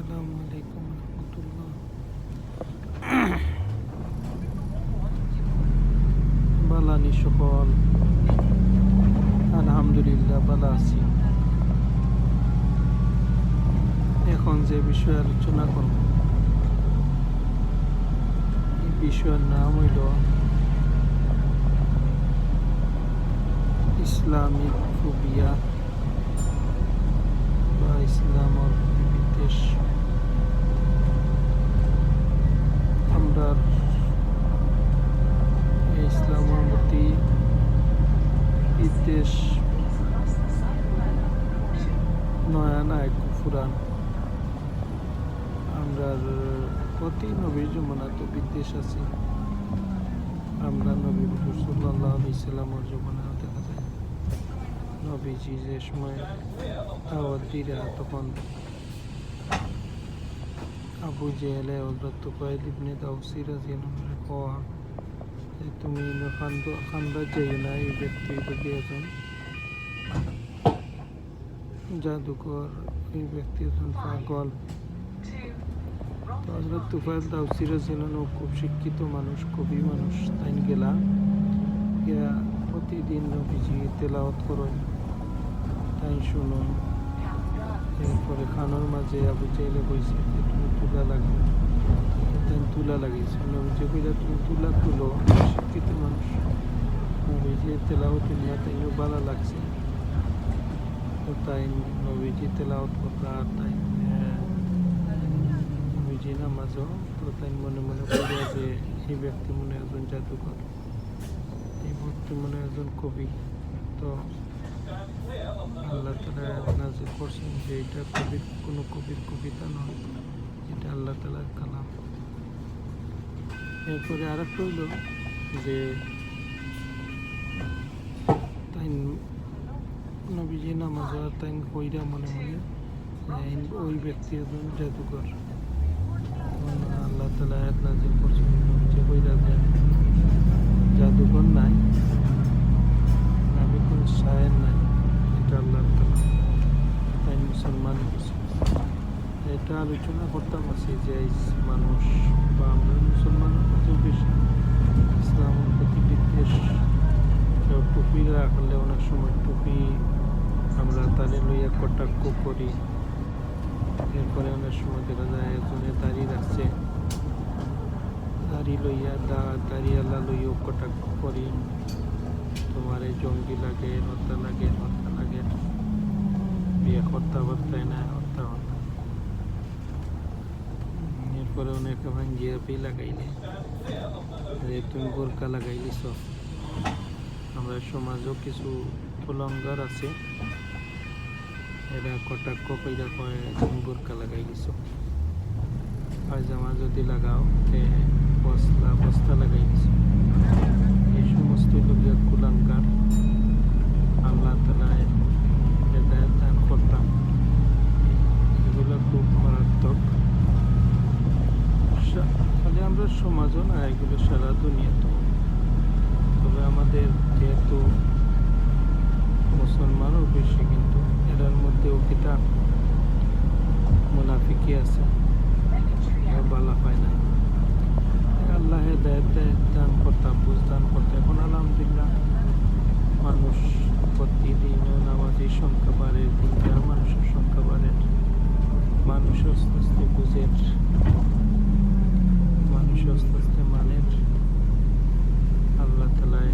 আসসালামু আলাইকুম রহমতুল্লাহ। বালানি সকল। আলহামদুলিল্লাহ, ভালো আছি। এখন যে বিষয়ে আলোচনা করব এই বিষয়ের নাম হইল ইসলামিক ফোবিয়া বা ইসলামর বিদ্বেষ নয়া নাই পুরাণ আমরা প্রতি নবীর জমানাতে বিদ্বেষ আছে আমরা নবী সাল্লাহ ইসলামের জমানাও দেখা যায় নবীজি যে সময় দাওয়াত দিরা তখন আবু জেহেলে হজরত কয়েদ ইবনে দাউসি রাজিয়ানুরে কওয়া যে তুমি খান্দ যাই না এই ব্যক্তি যদি একজন জাদুকর এই ব্যক্তি একজন পাগল। তো হজরত তুফাইল দাউসি রাজিয়ানু খুব শিক্ষিত মানুষ কবি মানুষ তাই গেলা। গিয়া প্রতিদিন নবীজি তেলাওয়াত করেন। তাই শুনুন এরপরে খানোর মাঝে আবু চাইলে কইছে যে তুমি তুলা লাগে তাই তুলা লাগিয়েছে। নবীজি কইলা তুমি তুলা তুলো, শিক্ষিত মানুষ। নবীজি তেলাওয়াত নিয়ে তাইও ভালো লাগছে। তো তাই নবীজি তেলাওয়াত করলা তাই নবীজি নামাজও, তো তাই মনে মনে করিয়া যে এই ব্যক্তি মনে একজন জাদুকর। এই ব্যক্তি মনে একজন কবি। তো আল্লাহ তালা নাজির করছেন যে এটা কবির, কোনো কবির কবিতা নয় এটা আল্লাহ তালার কালাম এরপরে আর একটা হইল যে তাই নবীজি নামাজ তাই কইরা মনে মনে যে ওই ব্যক্তি একজন জাদুকর। আল্লাহ তালা এক নাজির করছেন নবীজি কইরা যে জাদুকর নাই আমি কোন শায়ের নাই, এটা আল্লাহ তালা তাই মুসলমান হয়েছে এটা আলোচনা করতাম আছি যে মানুষ বা আমরা মুসলমান মধ্যেও বেশি। ইসলামের প্রতি বিদ্বেষ টুপি রাখলে অনেক সময় টুপি আমরা তালে লইয়া কটাক্ষ করি। এরপরে অনেক সময় দেখা যায় একজনে দাড়ি রাখছে, দাড়ি লইয়া দা দাড়ি আল্লাহ লইয়াও কটাক্ষ করি। তোমার এই জঙ্গি লাগে হত্যা লাগে হত্যা লাগে। বিয়ে হত্যা হত্যায় না হত্যা হত্যা এরপরে অনেকে ভাঙ্গিয়া পি লাগাইলে তুমি বোরকা লাগাইলিছ আমরা সমাজও কিছু কুলঙ্গার আছে, এরা কটাক্ষ কইরা কয়, তুমি বোরকা লাগাই দিছ পায়জামা যদি লাগাও, তে বস্তা বস্তা লাগাই দিছ এই সমস্ত লোকের কুলাঙ্গার আল্লাহ তালায় হেদায়ত দান করতাম এগুলো খুব মারাত্মক সা- খালি আমরা সমাজও না, এগুলো সারা দুনিয়াতেও তবে আমাদের যেহেতু মুসলমানও বেশি, কিন্তু এরার মধ্যেও কিতা মুনাফিকি আছে। বালা পায় না। আল্লাহ হেদায়ত দেয়, দান করতাম বুঝ দান করতে। এখন আলহামদুলিল্লাহ মানুষ প্রতিদিন নামাজের সংখ্যা বাড়ে, দিনকার মানুষের সংখ্যা বাড়ে। মানুষ আস্তে আস্তে বুঝের মানুষ আস্তে মানের আল্লাহ তালায়